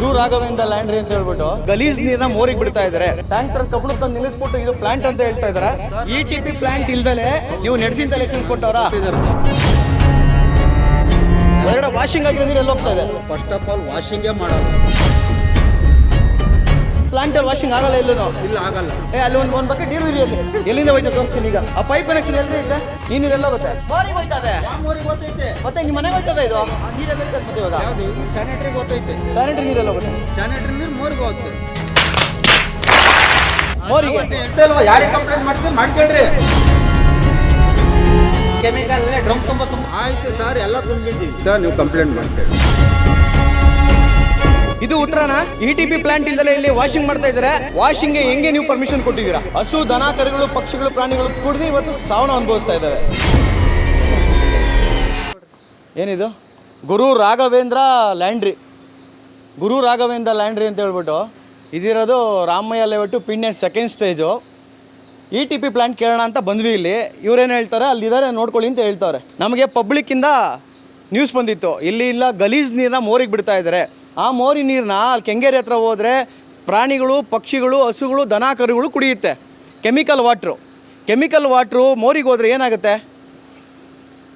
ಗುರು Raghavendra laundry ಅಂತ ಹೇಳ್ಬಿಟ್ಟು ಗಲೀಜ್ ನೀರ್ನ ಮೋರಿಗೆ ಬಿಡ್ತಾ ಇದಾರೆ. ಟ್ಯಾಂಕ್ ತರ ಕಬ್ಬಣ ತಂದು ನಿಲ್ಲಿಸ್ಬಿಟ್ಟು ಇದು ಪ್ಲಾಂಟ್ ಅಂತ ಹೇಳ್ತಾ ಇದಾರೆ. ಇ ಟಿ ಪಿ ಪ್ಲಾಂಟ್ ಇಲ್ದಲೆ ನೀವು ನೆಡ್ಸಿನ ಲೈಸೆನ್ಸ್ ಕೊಟ್ಟವರ. ಹೊರಗಡೆ ವಾಷಿಂಗ್ ಆಗಿರೋ ನೀರು ಎಲ್ಲಿ ಹೋಗ್ತಾ ಇದೆ? ಫಸ್ಟ್ ಆಫ್ ಆಲ್ ವಾಷಿಂಗೇ ಮಾಡಲ್ಲ. ಪ್ಲಾಂಟ್ ಅಲ್ಲಿ ವಾಷಿಂಗ್ ಆಗಲ್ಲ ಎಲ್ಲೂ ಇಲ್ಲ ಆಗಲ್ಲ. ಏ ಅಲ್ಲಿ ಒಂದು ಒಂದು ಬಕೆಟ್ ನೀರು ಇರಿ ಅಲ್ಲಿ. ಎಲ್ಲಿಂದ ಹೋಯ್ತಾ ತೋರಿಸ್ತೀನಿ ಈಗ. ಆ ಪೈಪ್ ಕನೆಕ್ಷನ್ ಎಲ್ಲಿ ಐತೆ ಈ ನೀರು ಎಲ್ಲ ಹೋಗುತ್ತೆ ಮೋರಿಗೆ ಹೋಯ್ತದೆ ಗೊತ್ತೈತೆ ಮತ್ತೆ ನಿಮ್ಮ ಮನೆಗೆ ಹೋಯ್ತದೆ ಇದು? ನೀರೆಲ್ಲ ಹೋಯ್ತದೆ ಮತ್ತೆ ಇವಾಗ? ಯಾವುದು? ಸ್ಯಾನಿಟರಿ ಗೊತ್ತೈತೆ ಸ್ಯಾನಿಟರಿ ನೀರೆಲ್ಲ ಹೋಗುತ್ತೆ. ಸ್ಯಾನಿಟರಿ ನೀರು ಮೋರಿಗೆ ಹೋಗುತ್ತೆ. ಮೋರಿಗೆ? ಅಲ್ವಾ ಯಾರಿಗೆ ಕಂಪ್ಲೇಂಟ್ ಮಾಡ್ತೀವಿ ಮಾಡ್ಕೊಳ್ರಿ ಕೆಮಿಕಲ್ ಡ್ರಮ್ ತುಂಬ ತುಂಬ ಆಯ್ತು ಸರ್ ಎಲ್ಲ ತುಂಬಿದ್ದೀವಿ. ಸರ್ ನೀವು ಕಂಪ್ಲೇಂಟ್ ಮಾಡ್ಕೊಳ್ಳಿ. ಇದು ಉತ್ತರನ? ಇ ಟಿ ಪಿ ಪ್ಲಾಂಟ್ ಇಂದಲೇ ಇಲ್ಲಿ ವಾಷಿಂಗ್ ಮಾಡ್ತಾ ಇದ್ದಾರೆ. ವಾಷಿಂಗ್ ಹೆಂಗೆ ನೀವು ಪರ್ಮಿಷನ್ ಕೊಟ್ಟಿದ್ದೀರಾ? ಹಸು, ದನ, ಕರುಗಳು, ಪಕ್ಷಿಗಳು, ಪ್ರಾಣಿಗಳು ಕುಡಿದು ಇವತ್ತು ಸಾವನ್ನ ಅನುಭವಿಸ್ತಾ ಇದ್ದಾವೆ ಏನಿದು? ಗುರು ರಾಘವೇಂದ್ರ ಲ್ಯಾಂಡ್ರಿ. ಗುರು ರಾಘವೇಂದ್ರ ಲ್ಯಾಂಡ್ರಿ ಅಂತ ಹೇಳ್ಬಿಟ್ಟು ಇದಿರೋದು Ramaiah layout ಪಿಣ್ಣೆ second stage E T P plant ಕೇಳೋಣ ಅಂತ ಬಂದ್ವಿ ಇಲ್ಲಿ. ಇವ್ರೇನು ಹೇಳ್ತಾರೆ? ಅಲ್ಲಿದ್ದಾರೆ, ನೋಡ್ಕೊಳ್ಳಿ ಅಂತ ಹೇಳ್ತಾರೆ. ನಮಗೆ ಪಬ್ಲಿಕ್ಕಿಂದ ನ್ಯೂಸ್ ಬಂದಿತ್ತು. ಇಲ್ಲಿ ಇಲ್ಲ, ಗಲೀಜ್ ನೀರನ್ನ ಮೋರಿಗೆ ಬಿಡ್ತಾ ಇದ್ದಾರೆ. ಆ ಮೋರಿ ನೀರನ್ನ ಅಲ್ಲಿ ಕೆಂಗೇರಿ ಹತ್ರ ಹೋದರೆ ಪ್ರಾಣಿಗಳು ಪಕ್ಷಿಗಳು ಹಸುಗಳು ದನ ಕರುಗಳು ಕುಡಿಯುತ್ತೆ. ಕೆಮಿಕಲ್ ವಾಟ್ರು ಕೆಮಿಕಲ್ ವಾಟ್ರು ಮೋರಿಗೆ ಹೋದರೆ ಏನಾಗುತ್ತೆ?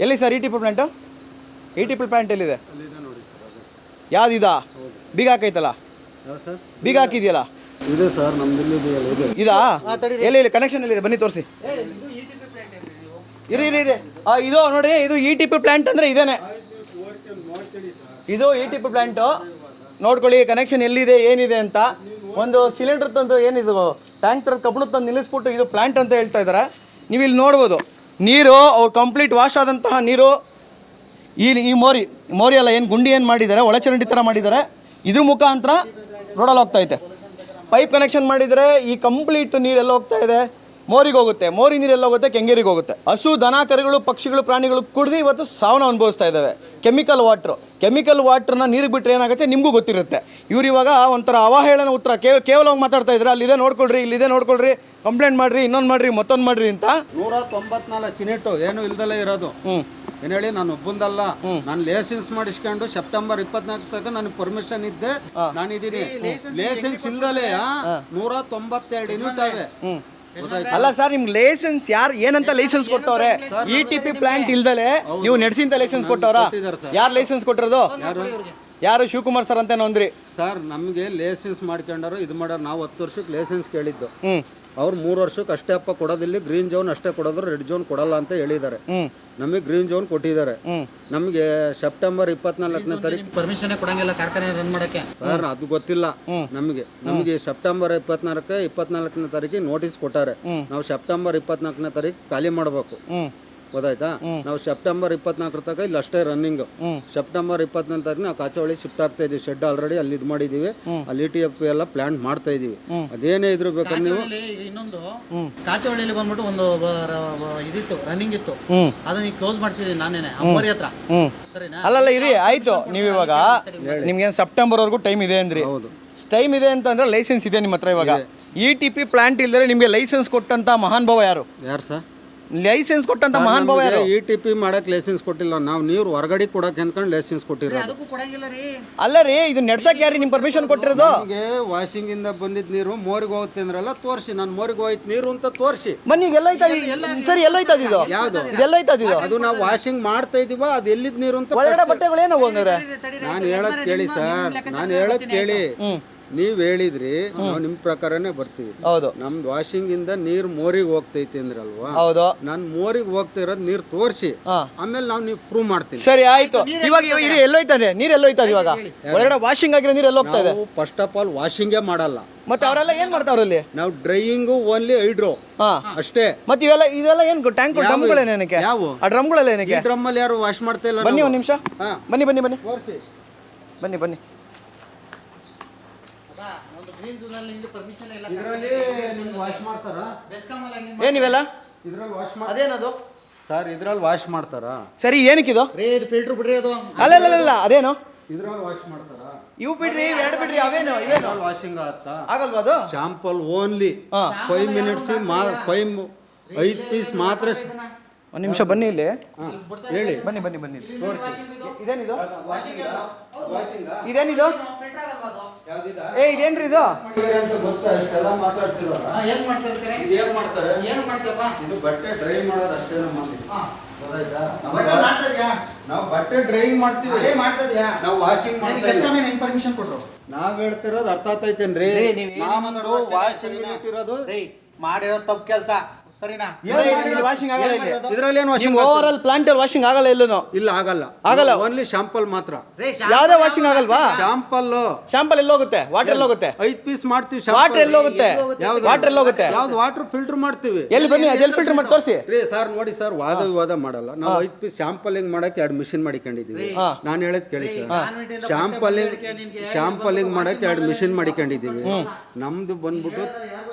ಎಲ್ಲಿ sir E T P plant E T P plant ಎಲ್ಲಿದೆ ಯಾವ್ದಿದಾ? ಬೀಗ ಹಾಕೈತಲ್ಲ? ಬೀಗ ಹಾಕಿದೆಯಲ್ಲ? ಇದೆ ಸರ್ ನಮ್ದು ಇದೆ ಇದಾ. ಎಲ್ಲಿ ಇಲ್ಲಿ ಕನೆಕ್ಷನ್ ಎಲ್ಲಿದೆ? ಬನ್ನಿ ತೋರಿಸಿ. ಇರಿ ಇರಿ ಇರಿ. ಆ, ಇದು ನೋಡಿ ಇದು ಇ ಟಿ ಪಿ ಪ್ಲಾಂಟ್ ಅಂದರೆ ಇದೇನೆ. ಇದು ಇ ಟಿ ಪಿ ಪ್ಲಾಂಟು ನೋಡ್ಕೊಳ್ಳಿ ಕನೆಕ್ಷನ್ ಎಲ್ಲಿದೆ, ಏನಿದೆ ಅಂತ. ಒಂದು ಸಿಲಿಂಡರ್ ತಂದು ಏನಿದು ಟ್ಯಾಂಕ್ ಥರ ಕಬ್ಬಣ ತಂದು ನಿಲ್ಲಿಸ್ಬಿಟ್ಟು ಇದು ಪ್ಲಾಂಟ್ ಅಂತ ಹೇಳ್ತಾ ಇದ್ದಾರೆ ನೀವು ಇಲ್ಲಿ ನೋಡ್ಬೋದು, ನೀರು, ಅವ್ರು ಕಂಪ್ಲೀಟ್ ವಾಶ್ ಆದಂತಹ ನೀರು, ಈ ಈ ಮೋರಿ ಮೋರಿ ಅಲ್ಲ ಏನು ಗುಂಡಿ ಏನು ಮಾಡಿದ್ದಾರೆ ಒಳಚರಂಡಿ ಥರ ಮಾಡಿದ್ದಾರೆ ಇದ್ರ ಮುಖಾಂತರ ರೋಡಲ್ಲಿ ಹೋಗ್ತಾ ಐತೆ. ಪೈಪ್ ಕನೆಕ್ಷನ್ ಮಾಡಿದರೆ ಈ ಕಂಪ್ಲೀಟ್ ನೀರೆಲ್ಲ ಹೋಗ್ತಾ ಇದೆ. ಮೋರಿಗೆ ಹೋಗುತ್ತೆ ಮೋರಿ ನೀರೆಲ್ಲ ಹೋಗುತ್ತೆ ಕೆಂಗೇರಿಗೆ ಹೋಗುತ್ತೆ. ಹಸು ದನ ಕರುಗಳು ಪಕ್ಷಿಗಳು ಪ್ರಾಣಿಗಳು ಕುಡಿದು ಇವತ್ತು ಸಾವನ್ನ ಅನುಭವಿಸ್ತಾ ಇದ್ದಾವೆ. ಕೆಮಿಕಲ್ ವಾಟ್ರು ಕೆಮಿಕಲ್ ವಾಟ್ರನ್ನ ನೀರಿಗೆ ಬಿಟ್ಟರೆ ಏನಾಗುತ್ತೆ ನಿಮಗೂ ಗೊತ್ತಿರುತ್ತೆ. ಇವ್ರು ಇವಾಗ ಒಂಥರ ಅವಹೇಳನ ಉತ್ತರ ಕೇವ ಕೇವಲವಾಗಿ ಮಾತಾಡ್ತಾ ಅಲ್ಲಿ ಅಲ್ಲಿದೆ ನೋಡ್ಕೊಳ್ರಿ ಇಲ್ಲಿದೆ ನೋಡ್ಕೊಳ್ರಿ ಕಂಪ್ಲೇಂಟ್ ಮಾಡ್ರಿ ಇನ್ನೊಂದು ಮಾಡ್ರಿ ಮತ್ತೊಂದು ಮಾಡ್ರಿ ಅಂತ. ನೂರ ತೊಂಬತ್ನಾಲ್ಕು ಕಿನೆಟು ಏನು ಇಲ್ದಲೇ ಇರೋದು. ಏನು ಏನ್ ಹೇಳಿ ನಾನು ಒಬ್ಬಂದಲ್ಲ. ನಾನು ಲೈಸೆನ್ಸ್ ಮಾಡಿಸ್ಕೊಂಡು ಸೆಪ್ಟೆಂಬರ್ ಇಪ್ಪತ್ನಾಲ್ಕು ತನಕ ನನಗೆ ಪರ್ಮಿಷನ್ ಇದ್ದೆ. ನಾನಿದ್ದೀನಿ. ಲೈಸೆನ್ಸ್ ಇಲ್ದಲೇ ನೂರ ತೊಂಬತ್ತೆರಡು ಯೂನಿಟ್ ಅವೆ ಅಲ್ಲ ಸರ್ ನಿಮ್ಗೆ ಲೈಸೆನ್ಸ್ ಯಾರು ಏನಂತ ಲೈಸೆನ್ಸ್ ಕೊಟ್ಟವ್ರೆ? ಇ ಟಿ ಪಿ ಪ್ಲಾಂಟ್ ಇಲ್ದಲೆ ನೀವು ನಡೆಸಿಂತ ಲೈಸೆನ್ಸ್ ಕೊಟ್ಟವ್ರ? ಯಾರು ಲೈಸೆನ್ಸ್ ಕೊಟ್ಟಿರೋದು? ಯಾರು ಶಿವಕುಮಾರ್ ಸರ್ ಅಂತ ಅಂದ್ರಿ? ಸರ್ ನಮಗೆ ಲೈಸೆನ್ಸ್ ಮಾಡ್ಕೊಂಡಾರು ಇದು ಮಾಡೋರು ನಾವು ಹತ್ತು ವರ್ಷಕ್ಕೆ ಲೈಸೆನ್ಸ್ ಕೇಳಿದ್ದು. ಹ್ಮ್. ಅವ್ರು ಮೂರು ವರ್ಷಕ್ಕೆ ಅಷ್ಟೇ ಅಪ್ಪ ಕೊಡೋದಿಲ್ಲ ಗ್ರೀನ್ ಜೋನ್ ಅಷ್ಟೇ ಕೊಡೋದು ರೆಡ್ ಜೋನ್ ಕೊಡಲ್ಲ ಅಂತ ಹೇಳಿದ್ದಾರೆ. ನಮಗೆ ಗ್ರೀನ್ ಜೋನ್ ಕೊಟ್ಟಿದ್ದಾರೆ. ನಮಗೆ ಸೆಪ್ಟೆಂಬರ್ ಇಪ್ಪತ್ನಾಲ್ಕನೇ ತಾರೀಕು ಪರ್ಮಿಷನ್ ಕೊಡಂಗಿಲ್ಲ ಕಾರ್ಖಾನೆ ರನ್ ಮಾಡಕ್ಕೆ? ಸರ್ ಅದು ಗೊತ್ತಿಲ್ಲ. ನಮಗೆ ನಮಗೆ ಸೆಪ್ಟೆಂಬರ್ ಇಪ್ಪತ್ನಾಲ್ಕ ಇಪ್ಪತ್ನಾಲ್ಕನೇ ತಾರೀಕಿಗೆ ನೋಟಿಸ್ ಕೊಟ್ಟಾರೆ. ನಾವು ಸೆಪ್ಟೆಂಬರ್ ಇಪ್ಪತ್ನಾಲ್ಕನೇ ತಾರೀಕು ಖಾಲಿ ಮಾಡಬೇಕು. ಗೊತ್ತಾಯ್ತಾ? ನಾವು ಸೆಪ್ಟೆಂಬರ್ ಇಪ್ಪತ್ನಾಲ್ಕರ ತನಕ ಇಲ್ಲಿ ಅಷ್ಟೇ ರನ್ನಿಂಗ್ ಸೆಪ್ಟೆಂಬರ್ ಇಪ್ಪತ್ನಾಲ್ಕು ತಾರೀಕು ನಾವು ಕಾಚವಳ್ಳಿ ಶಿಫ್ಟ್ ಆಗ್ತಾ ಇದೀವಿ ಶೆಡ್ ಆಲ್ರೆಡಿ ಅಲ್ಲಿ ಇದು ಮಾಡಿದೀವಿ. ಅಲ್ಲಿ ಟಿ ಎಫ್ ಎಲ್ಲ ಪ್ಲ್ಯಾನ್ ಮಾಡ್ತಾ ಇದೀವಿ. ಅದೇನೇ ಇದ್ರು ಬೇಕಾದ್ರೆ ನೀವು ಇನ್ನೊಂದು ಕಾಚವಳ್ಳಿಯಲ್ಲಿ ಬಂದ್ಬಿಟ್ಟು ಒಂದು ಇದಿತ್ತು ರನ್ನಿಂಗ್ ಇತ್ತು. ಅದನ್ನ ಈಗ ಕ್ಲೋಸ್ ಮಾಡಿಸಿದೀನಿ ನಾನೇನೆ ಅಮ್ಮರಿ ಹತ್ರ. ಅಲ್ಲಲ್ಲ ಇರಿ ಆಯ್ತು. ನೀವು ಇವಾಗ ನಿಮ್ಗೇನು ಸೆಪ್ಟೆಂಬರ್ ವರೆಗೂ ಟೈಮ್ ಇದೆ ಅಂದ್ರಿ. ಹೌದು. ಟೈಮ್ ಇದೆ ಅಂತಂದ್ರೆ ಲೈಸೆನ್ಸ್ ಇದೆ ನಿಮ್ಮ ಹತ್ರ ಇವಾಗ. ಇ ಟಿ ಪಿ ಪ್ಲಾಂಟ್ ಇಲ್ದರೆ ನಿಮಗೆ ಲೈಸೆನ್ಸ್ ಕೊಟ್ಟಂತ ಮಹಾನ್ ಭಾವ ಯಾರು? ಯಾರು ಸರ್? ಲೈಸೆನ್ಸ್ ಕೊಟ್ಟಂತ ಮಹಾನ್ ಭಾವ ಯಾರು? ಇ ಟಿ ಪಿ ಮಾಡಕ್ ಲೈಸೆನ್ಸ್ ಕೊಟ್ಟಿಲ್ಲ. ನಾವು ನೀರು ಹೊರಗಡೆ ಕೊಡಕ್ಕೆ ಅನ್ಕೊಂಡು ಲೈಸೆನ್ಸ್ ಕೊಟ್ಟಿರೋದು. ಅದಕ್ಕೂ ಕೊಡಂಗಿಲ್ಲ ರೀ. ಅಲ್ಲ ರೀ ಇದು ನಡ್ಸಕ್ ಯಾರು ನಿಮ್ ಪರ್ಮಿಷನ್ ಕೊಟ್ಟಿರೋದು? ನಮಗೆ ವಾಷಿಂಗ್ ಇಂದ ಬಂದಿದ್ ನೀರು ಮೋರಿಗೆ ಹೋಗುತ್ತೆ ಅಂದ್ರಲ್ಲ ತೋರಿಸಿ. ನಾನು ಮೋರಿಗೆ ಹೋಯ್ತು ನೀರು ಅಂತ ತೋರಿಸಿ. ಬನ್ನಿ ಎಲ್ಲ ಸರಿ ಐತದ ಇದು? ಯಾವ್ದು? ಇದೆಲ್ಲೋಯ್ತದ ಇದು? ಅದು ನಾವು ವಾಷಿಂಗ್ ಮಾಡ್ತಾ ಇದೀವ ಅದು ಎಲ್ಲಿದ್ ನೀರು ಅಂತ ಒಳಗಡೆ ಬಟ್ಟೆಗಳು ಏನೋ ಹೋಗಿದ್ರೆ ನಾನು ಹೇಳಕ್ ಕೇಳಿ ಸರ್. ನಾನು ಹೇಳಕ್ ಕೇಳಿ. ನೀವ್ ಹೇಳಿದ್ರಿ ನಾವು ನಿಮ್ ಪ್ರಕಾರನೇ ಬರ್ತೀವಿ. ಹೌದು. ನಮ್ದು ವಾಷಿಂಗ್ ಇಂದ ನೀರ್ ಮೋರಿಗೆ ಹೋಗ್ತೈತಿ ಅಂದ್ರಲ್ವಾ? ಹೌದು. ನನ್ ಮೋರಿಗೆ ಹೋಗ್ತಾ ಇರೋದ್ ನೀರ್ ತೋರಿಸಿ. ಆಮೇಲೆ ನಾವು ನೀವು ಪ್ರೂವ್ ಮಾಡ್ತೀವಿ. ಸರಿ ಆಯ್ತು. ಇವಾಗ ಎಲ್ಲೋಯ್ತಾನೆ ನೀರ್ ಎಲ್ಲೋಯ್ತದೆ ಇವಾಗ? ಒಳಗಡೆ ವಾಷಿಂಗ್ ಆಗಿರೋ ನೀರ್ ಎಲ್ಲೋಗ್ತಾ ಇದೆ? ನಾವು ಫಸ್ಟ್ ಆಫ್ ಆಲ್ ವಾಷಿಂಗೇ ಮಾಡಲ್ಲ. ಮತ್ತೆ ಅವರೆಲ್ಲ ಏನ್ ಮಾಡ್ತಾವ್ರಲ್ಲಿ ನಾವು ಡ್ರೈಯಿಂಗು ಓನ್ಲಿ ಹೈಡ್ರೋ ಹಾ. ಅಷ್ಟೇ. ಮತ್ತೆ ಇವೆಲ್ಲ ಇದೆಲ್ಲ ಏನ್ ಟ್ಯಾಂಕ್ ಡ್ರಮ್ಗಳೇನಕ್ಕೆ ಯಾವ? ಆ ಡ್ರಮ್ಗಳೆಲ್ಲ ಏನಕ್ಕೆ? ಡ್ರಮ್ ಅಲ್ಲಿ ಯಾರು ವಾಶ್ ಮಾಡ್ತಾ ಇಲ್ಲ ಬನ್ನಿ ಒಂದ್ ನಿಮಿಷ. ಹಾ. ಬನ್ನಿ ಬನ್ನಿ ಬನ್ನಿ. ತೋರಿಸಿ. ಬನ್ನಿ ಬನ್ನಿ. ಗ್ರೀನ್ ಝೋನ್ ಅಲ್ಲಿ ಪರ್ಮಿಷನ್ ಇಲ್ಲ ಇದರಲ್ಲಿ ನಿಮ್ಗೆ ವಾಶ್ ಮಾಡ್ತಾರಾ? ಬೆಸ್ಕಾಂ ಅಲ್ಲಿ ಏನಿವೆಲ್ಲ ಇದ್ರಲ್ಲಿ ವಾಶ್ ಮಾಡ ಅದೇನದು? ಸರ್ ಇದ್ರಲ್ಲಿ ವಾಶ್ ಮಾಡ್ತಾರಾ? ಸರಿ ಏನಕ್ಕಿದು? ರೀ ಇದು ಫಿಲ್ಟರ್ ಬಿಡ್ರಿ ಅದು. ಅಲ್ಲ ಅಲ್ಲ ಅಲ್ಲ, ಅದೇನು? ಇದ್ರಲ್ಲಿ ವಾಶ್ ಮಾಡ್ತಾರಾ? ಇವು ಬಿಡ್ರಿ ಎರಡು ಬಿಡ್ರಿ ಅವೇನು ಇವೇನು? ಇದ್ರಲ್ಲಿ ವಾಷಿಂಗ್ ಆಗುತ್ತಾ ಆಗಲ್ವಾ ಅದು? ಶಾಂಪಲ್ ಓನ್ಲಿ ಹಾ. ಫೈವ್ ಮಿನಿಟ್ಸ್ ಮಾ ಫೈವ್ ಐದು ಪೀಸ್ ಮಾತ್ರ ಒಂದು ನಿಮಿಷ ಬನ್ನಿ ಇಲ್ಲಿ. ಹಾ, ಹೇಳಿ. ಬನ್ನಿ ಬನ್ನಿ ಬನ್ನಿ ಇದೇನಿದು? ಇದೇನಿದು? ಏ ಇದೇನ್ರಿ ಇದು? ಅಂತ ಗೊತ್ತಾ? ಇಷ್ಟೆಲ್ಲ ಮಾತಾಡ್ತಿರಲ್ಲ ಏನ್ ಮಾಡ್ತಾ ಇರ್ತೀರಿ ಇದು ಏನ್ ಮಾಡ್ತಾರೆ? ಏನ್ ಮಾಡ್ತೀಯಪ್ಪ? ಇದು ಬಟ್ಟೆ ಡ್ರೈ ಮಾಡೋದು ಅಷ್ಟೇ ನಮ್ಮಲ್ಲಿ ಹಾ. ಗೊತ್ತಾಯ್ತಾ? ಬಟ್ಟೆ ಮಾಡ್ತಾ ನಾವು ಬಟ್ಟೆ ಡ್ರೈಯಿಂಗ್ ಮಾಡ್ತೀವಿ. ಅದೇ ನಾವು ವಾಷಿಂಗ್ ಮಾಡ್ತೀವಿ. ಪರ್ಮಿಷನ್ ಕೊಟ್ರು? ನಾವ್ ಹೇಳ್ತಿರೋದು ಅರ್ಥ ಆಗ್ತೈತೇನ್ರಿ? ರೀ, ನೀವ್ ಏನ್ ನಮ್ದು ಮಾತಾಡೋದು ಅಷ್ಟೇ ವಾಷಿಂಗ್? ಇಟ್ಟಿರೋದು ರೀ ಮಾಡಿರೋ ತಪ್ಪು ಕೆಲಸ. ಸರಿನಾ? ವಾಷಿಂಗ್ ಆಗಲ್ಲ ಇಲ್ಲಿ? ಇದ್ರಲ್ಲಿ ಏನು ವಾಷಿಂಗ್ ಓವರ್ ಆಲ್ ಪ್ಲಾಂಟ್ ಅಲ್ಲಿ ವಾಷಿಂಗ್ ಆಗಲ್ಲ ಎಲ್ಲೂ ಇಲ್ಲ ಆಗಲ್ಲ. ಆಗಲ್ಲ. ಓನ್ಲಿ ಶಾಂಪಲ್ ಮಾತ್ರ. ಯಾವ್ದೇ ವಾಷಿಂಗ್ ಆಗಲ್ವಾ? ಶಾಂಪಲ್ ಶಾಂಪಲ್ ಎಲ್ಲೋಗುತ್ತೆ ವಾಟರ್ ಎಲ್ಲೋಗುತ್ತೆ ಐದ್ ಪೀಸ್ ಮಾಡ್ತೀವಿ ವಾಟರ್ ಎಲ್ಲೋಗುತ್ತೆ ಯಾವ್ದು? ವಾಟರ್ ಎಲ್ಲೋಗುತ್ತೆ ಯಾವ್ದು? ವಾಟರ್ ಫಿಲ್ಟರ್ ಮಾಡ್ತೀವಿ. ಎಲ್ಲಿ ಬನ್ನಿ ಅದೆಲ್ಲಿ ಫಿಲ್ಟರ್ ಮಾಡಿ ತೋರಿಸಿ. ರೀ ಸರ್ ನೋಡಿ ಸರ್ ವಾದ ವಿವಾದ ಮಾಡಲ್ಲ. ನಾವು ಐದ್ ಪೀಸ್ ಶಾಂಪಲಿಂಗ್ ಮಾಡಕ್ಕೆ ಎರಡು ಮಿಷಿನ್ ಮಾಡಿಕೊಂಡಿದೀವಿ. ನಾನು ಹೇಳದ್ ಕೇಳಿ ಸರ್. ಶಾಂಪಲಿಂಗ್ ಶಾಂಪಲಿಂಗ್ ಮಾಡಕ್ಕೆ ಎರಡು ಮಿಷಿನ್ ಮಾಡಿಕೊಂಡಿದೀವಿ ನಮ್ದು ಬಂದ್ಬಿಟ್ಟು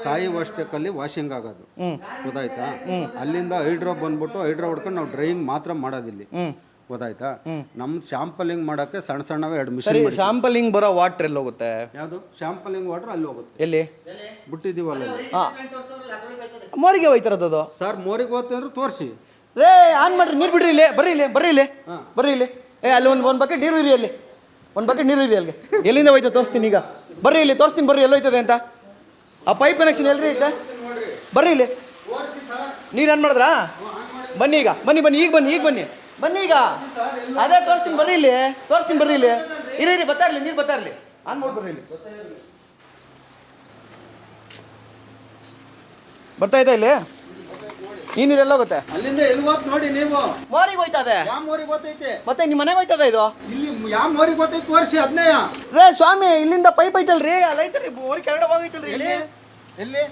ಸಾಯಿ ಸಾಯುವಷ್ಟಕ್ಕಲ್ಲಿ ವಾಷಿಂಗ್ ಆಗೋದು. ಗೊತ್ತಾಯ್ತಾ? ಅಲ್ಲಿಂದ ಹೈಡ್ರೋ ಬಂದ್ಬಿಟ್ಟು ಹೈಡ್ರೋ ಹೊಡ್ಕೊಂಡು ನಾವು ಡ್ರೈಯಿಂಗ್ ಮಾತ್ರ ಮಾಡೋದಿಲ್ಲಿ. ಗೊತ್ತಾಯ್ತಾ? ನಮ್ಮ ಶಾಂಪಲಿಂಗ್ ಮಾಡಕ್ಕೆ ಸಣ್ಣ ಸಣ್ಣವೇ ಎರಡು ಮಿಷಿನ್ ಸರಿ ಶಾಂಪಲಿಂಗ್ ಬರೋ ವಾಟರ್ ಎಲ್ಲಿ ಹೋಗುತ್ತೆ? ಯಾವುದು? ಶಾಂಪಲಿಂಗ್ ವಾಟರ್ ಅಲ್ಲಿ ಹೋಗುತ್ತೆ. ಎಲ್ಲಿ? ಬಿಟ್ಟಿದೀವಲ್ಲ ಮೋರಿಗೆ ಹೋಯ್ತಿರೋದು ಅದು? ಸರ್ ಮೋರಿಗೆ ಹೋಗ್ತಂದ್ರೆ ಅಂದ್ರೆ ತೋರಿಸಿ. ರೇ ಆನ್ ಮಾಡ್ರಿ ನೀರು ಬಿಡ್ರಿ ಇಲ್ಲಿ ಬರ್ರಿ ಇಲ್ಲಿ ಬರ್ರಿ ಇಲ್ಲಿ ಬರ್ರಿ ಇಲ್ಲಿ. ಏ ಅಲ್ಲಿ ಒಂದು ಒಂದು ಬಕೆಟ್ ನೀರು ಇರಿ ಅಲ್ಲಿ. ಒಂದು ಬಕೆಟ್ ನೀರು ಇರಿ ಅಲ್ಲಿ ಎಲ್ಲಿಂದ ಹೋಯ್ತು ತೋರಿಸ್ತೀನಿ ಈಗ. ಬರ್ರಿ ಇಲ್ಲಿ ತೋರಿಸ್ತೀನಿ ಬರ್ರಿ ಎಲ್ಲಿ ಹೋಯ್ತದೆ ಅಂತ? ಆ ಪೈಪ್ ಕನೆಕ್ಷನ್ ಎಲ್ಲರಿ ಐತೆ? ಬರ್ರಿ ಇಲ್ಲಿ. ನೀರು ಆನ್ ಮಾಡಿದ್ರಾ? ಬನ್ನಿ ಈಗ ಬನ್ನಿ ಬನ್ನಿ ಈಗ ಬನ್ನಿ ಈಗ ಬನ್ನಿ. ಬನ್ನಿ ಈಗ. ಅದೇ ತೋರಿಸ್ತೀನಿ ಬರ್ರಿ ಇಲ್ಲಿ. ತೋರಿಸ್ತೀನಿ ಬರ್ರಿ ಇಲ್ಲಿ. ಇರಿ ಇರಿ ಬರ್ತಾ ಇರಲಿ ನೀರು ಬರ್ತಾ ಇರಲಿ. ಆನ್ ಮಾಡಿ ಬರ್ರಿ ಇಲ್ಲಿ. ಬರ್ತಾ ಐತಾ ಇಲ್ಲಿ? ನೀನು ನೀರು ಎಲ್ಲ ಹೋಗುತ್ತೆ? ಅಲ್ಲಿಂದ ಎಲ್ಲಿ ಹೋತ್ ನೋಡಿ ನೀವು. ಮೋರಿಗೆ ಹೋಯ್ತದೆ ಯಾವ ಮೋರಿಗೆ ಗೊತ್ತೈತೆ ಮತ್ತೆ ನಿಮ್ಮ ಮನೆಗೆ ಹೋಯ್ತದ ಇದು? ಇಲ್ಲಿ ಯಾವ ಮೋರಿಗೆ ಗೊತ್ತೈತೆ ತೋರಿಸಿ ಅದನ್ನೇ ರೇ ಸ್ವಾಮಿ ಇಲ್ಲಿಂದ ಪೈಪ್ ಐತಲ್ರಿ ಅಲ್ಲಿ ಐತ್ರಿ ಮೋರಿ ಕೆಳಗಡೆ ಹೋಗೈತಲ್ರಿ ಇಲ್ಲಿ. ಎಲ್ಲಿ?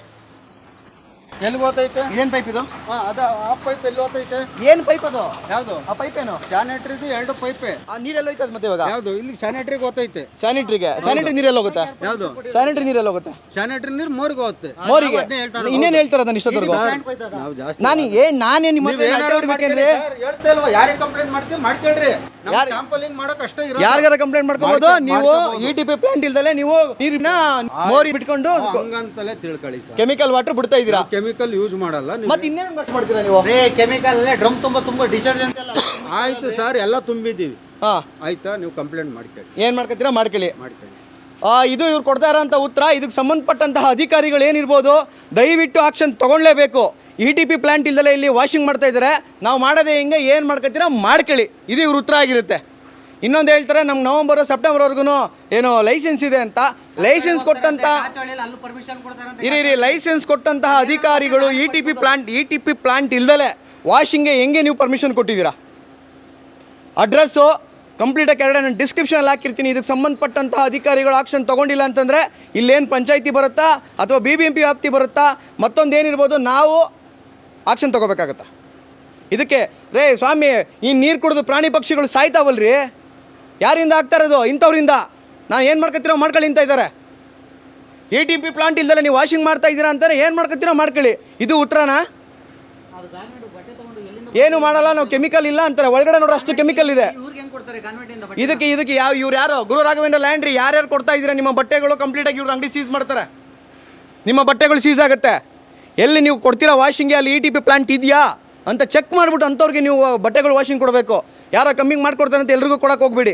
ಎಲ್ಲಿ ಗೊತ್ತೈತೆ? ಏನ್ ಪೈಪ್ ಇದು? ಹಾ ಅದ ಆ ಪೈಪ್ ಎಲ್ಲಿ ಹೋತೈತೆ ಏನ್ ಪೈಪ್ ಅದು? ಯಾವುದು? ಆ ಪೈಪ್ ಏನು? ಸ್ಯಾನಿಟ್ರಿದು ಎರಡು ಪೈಪ್ ಆ ನೀರೆಲ್ಲ ಹೋಯ್ತದ ಮತ್ತೆ ಇವಾಗ? ಯಾವ್ದು? ಇಲ್ಲಿ ಸ್ಯಾನಿಟ್ರಿ ಗೊತ್ತೈತೆ. ಸ್ಯಾನಿಟ್ರಿಗೆ ಸ್ಯಾನಿಟ್ರಿ ನೀರೆಲ್ಲ ಹೋಗುತ್ತೆ? ಯಾವುದು? ಸ್ಯಾನಿಟ್ರಿ ನೀರೆಲ್ಲ ಹೋಗುತ್ತೆ? ಸ್ಯಾನಿಟ್ರಿ ನೀರು ಮೋರಿಗೆ ಹೋಗುತ್ತೆ. ಮೋರಿಗೆ ಇನ್ನೇನ್ ಹೇಳ್ತಾರ ಅದನ್ನ ಇಷ್ಟೊತ್ತರ್ಗು ನಾನು ಏ ನಾನೇ ನಿಮ್ಮ ನೀವ್ ಏನಾರು ಮಾಡ್ಕೊಳ್ಳಿ ಸರ್, ಹೇಳ್ತಾ ಇಲ್ವಾ? ಯಾರಿಗೆ ಕಂಪ್ಲೇಂಟ್ ಮಾಡ್ತೀವಿ ಮಾಡ್ಕೊಳ್ರಿ. ಸ್ಯಾಂಪಲಿಂಗ್ ಮಾಡಕ್ ಅಷ್ಟೇ ಇರೋದು. ಯಾರಿಗಾರ ಕಂಪ್ಲೇಂಟ್ ಮಾಡ್ಕೋಬಹುದು ನೀವು. ಇ ಟಿ ಪಿ ಪ್ಲಾಂಟ್ ಇಲ್ದಲೆ ನೀವು ನೀರಿನ ಮೋರಿ ಬಿಟ್ಕೊಂಡು ಹಂಗಂತಲೇ ತಿಳ್ಕೊಳ್ಳಿ ಕೆಮಿಕಲ್ ವಾಟರ್ ಬಿಡ್ತಾ ಇದ್ದೀರಾ? ಕೆಮಿಕಲ್ ಯೂಸ್ ಮಾಡಲ್ಲ ನೀವು ಮತ್ತೆ ಇನ್ನೇನ್ ಖರ್ಚು ಮಾಡ್ತೀರಾ ನೀವು? ರೇ ಕೆಮಿಕಲ್ ಡ್ರಮ್ ತುಂಬ ತುಂಬ ಡಿಟರ್ಜೆಂಟ್ ಎಲ್ಲ ಆಯ್ತು ಸರ್ ಎಲ್ಲ ತುಂಬಿದ್ದೀವಿ. ಹಾ. ಆಯ್ತಾ? ನೀವು ಕಂಪ್ಲೇಂಟ್ ಮಾಡ್ಕೊಳ್ಳಿ. ಏನ್ ಮಾಡ್ಕೊತೀರಾ ಮಾಡ್ಕೊಳ್ಳಿ. ಮಾಡ್ಕೊಳ್ಳಿ. ಆ, ಇದು ಇವ್ರು ಕೊಡ್ತಾ ಇರೋಂಥ ಉತ್ತರ ಇದಕ್ಕೆ ಸಂಬಂಧಪಟ್ಟಂತಹ ಅಧಿಕಾರಿಗಳು ಏನಿರ್ಬೋದು ದಯವಿಟ್ಟು ಆಕ್ಷನ್ ತಗೊಳ್ಳೇಬೇಕು. ಇ ಟಿ ಪಿ ಪ್ಲಾಂಟ್ ಇಲ್ದಲೇ ಇಲ್ಲಿ ವಾಷಿಂಗ್ ಮಾಡ್ತಾ ಇದ್ದಾರೆ. ನಾವು ಮಾಡೋದೇ ಹಿಂಗೆ ಏನು ಮಾಡ್ಕೊತೀರಾ ಮಾಡ್ಕೊಳ್ಳಿ. ಇದು ಇವ್ರ ಉತ್ತರ ಆಗಿರುತ್ತೆ. ಇನ್ನೊಂದು ಹೇಳ್ತಾರೆ, ನಮ್ಗೆ ನವಂಬರು ಸೆಪ್ಟೆಂಬರ್ವರೆಗೂ ಏನು ಲೈಸೆನ್ಸ್ ಇದೆ ಅಂತ. ಲೈಸೆನ್ಸ್ ಕೊಟ್ಟಂತ ಇರಿ ಇರಿ ಲೈಸೆನ್ಸ್ ಕೊಟ್ಟಂತಹ ಅಧಿಕಾರಿಗಳು E T P plant E T P plant ಇಲ್ದಲೆ ವಾಷಿಂಗ್ಗೆ ಹೆಂಗೆ ನೀವು ಪರ್ಮಿಷನ್ ಕೊಟ್ಟಿದ್ದೀರಾ? ಅಡ್ರೆಸ್ಸು ಕಂಪ್ಲೀಟಾಗಿ ಕೆರಡೆ ನಾನು ಡಿಸ್ಕ್ರಿಪ್ಷನಲ್ಲಿ ಹಾಕಿರ್ತೀನಿ. ಇದಕ್ಕೆ ಸಂಬಂಧಪಟ್ಟಂತಹ ಅಧಿಕಾರಿಗಳು ಆಕ್ಷನ್ ತೊಗೊಂಡಿಲ್ಲ ಅಂತಂದರೆ ಇಲ್ಲೇನು ಪಂಚಾಯಿತಿ ಬರುತ್ತಾ ಅಥವಾ ಬಿ ಬಿ ಎಂ ಪಿ ವ್ಯಾಪ್ತಿ ಬರುತ್ತಾ? ಮತ್ತೊಂದು ಏನಿರ್ಬೋದು, ನಾವು ಆಕ್ಷನ್ ತೊಗೋಬೇಕಾಗತ್ತಾ? ಇದಕ್ಕೆ, ರೇ ಸ್ವಾಮಿ, ಈ ನೀರು ಕುಡಿದು ಪ್ರಾಣಿ ಪಕ್ಷಿಗಳು ಸಾಯ್ತಾವಲ್ರಿ? ಯಾರಿಂದ ಆಗ್ತಾ ಇರೋದು? ಇಂಥವ್ರಿಂದ. ನಾನು ಏನು ಮಾಡ್ಕೊತೀರೋ ಮಾಡ್ಕೊಳ್ಳಿ ಅಂತ ಇದ್ದಾರೆ. ಎ ಟಿ ಪಿ ಪ್ಲಾಂಟ್ ಇಲ್ದಲ್ಲ ನೀವು ವಾಷಿಂಗ್ ಮಾಡ್ತಾ ಇದ್ದೀರಾ ಅಂತಾರೆ, ಏನು ಮಾಡ್ಕೊತೀರೋ ಮಾಡ್ಕೊಳ್ಳಿ. ಇದು ಉತ್ತರನಾ? ಏನು ಮಾಡಲ್ಲ, ನಾವು ಕೆಮಿಕಲ್ ಇಲ್ಲ ಅಂತಾರೆ. ಒಳಗಡೆ ನೋಡ್ರಿ ಅಷ್ಟು ಕೆಮಿಕಲ್ ಇದೆ. ಇದಕ್ಕೆ ಇದಕ್ಕೆ ಯಾವ, ಇವ್ರು ಯಾರು? ಗುರು ರಾಘವೇಂದ್ರ ಲ್ಯಾಂಡ್ರಿ, ಯಾರ್ಯಾರು ಕೊಡ್ತಾ ಇದ್ದೀರಾ? ನಿಮ್ಮ ಬಟ್ಟೆಗಳು ಕಂಪ್ಲೀಟಾಗಿ ಇವ್ರು ಅಂಗಡಿ ಸೀಸ್ ಮಾಡ್ತಾರೆ. ನಿಮ್ಮ ಬಟ್ಟೆಗಳು ಸೀಸ್ ಆಗುತ್ತೆ. ಎಲ್ಲಿ ನೀವು ಕೊಡ್ತೀರಾ ವಾಷಿಂಗ್ಗೆ ಅಲ್ಲಿ ಇ ಟಿ ಪಿ ಪ್ಲಾಂಟ್ ಇದೆಯಾ? ಅಂತ ಚೆಕ್ ಮಾಡಿಬಿಟ್ಟು ಅಂಥವ್ರಿಗೆ ನೀವು ಬಟ್ಟೆಗಳು ವಾಷಿಂಗ್ ಕೊಡಬೇಕು. ಯಾರೋ ಕಮ್ಮಿಂಗ್ ಮಾಡ್ಕೊಡ್ತಾರೆ ಅಂತ ಎಲ್ರಿಗೂ ಕೊಡೋಕೆ ಹೋಗ್ಬೇಡಿ.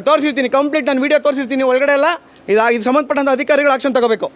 ತೋರಿಸಿರ್ತೀನಿ ಕಂಪ್ಲೀಟ್ ನಾನು ವೀಡಿಯೋ ತೋರಿಸಿರ್ತೀನಿ ಒಳಗಡೆ ಎಲ್ಲ. ಇದು ಇದು ಸಂಬಂಧಪಟ್ಟಂಥ ಅಧಿಕಾರಿಗಳು ಆಕ್ಷನ್ ತಗೋಬೇಕು.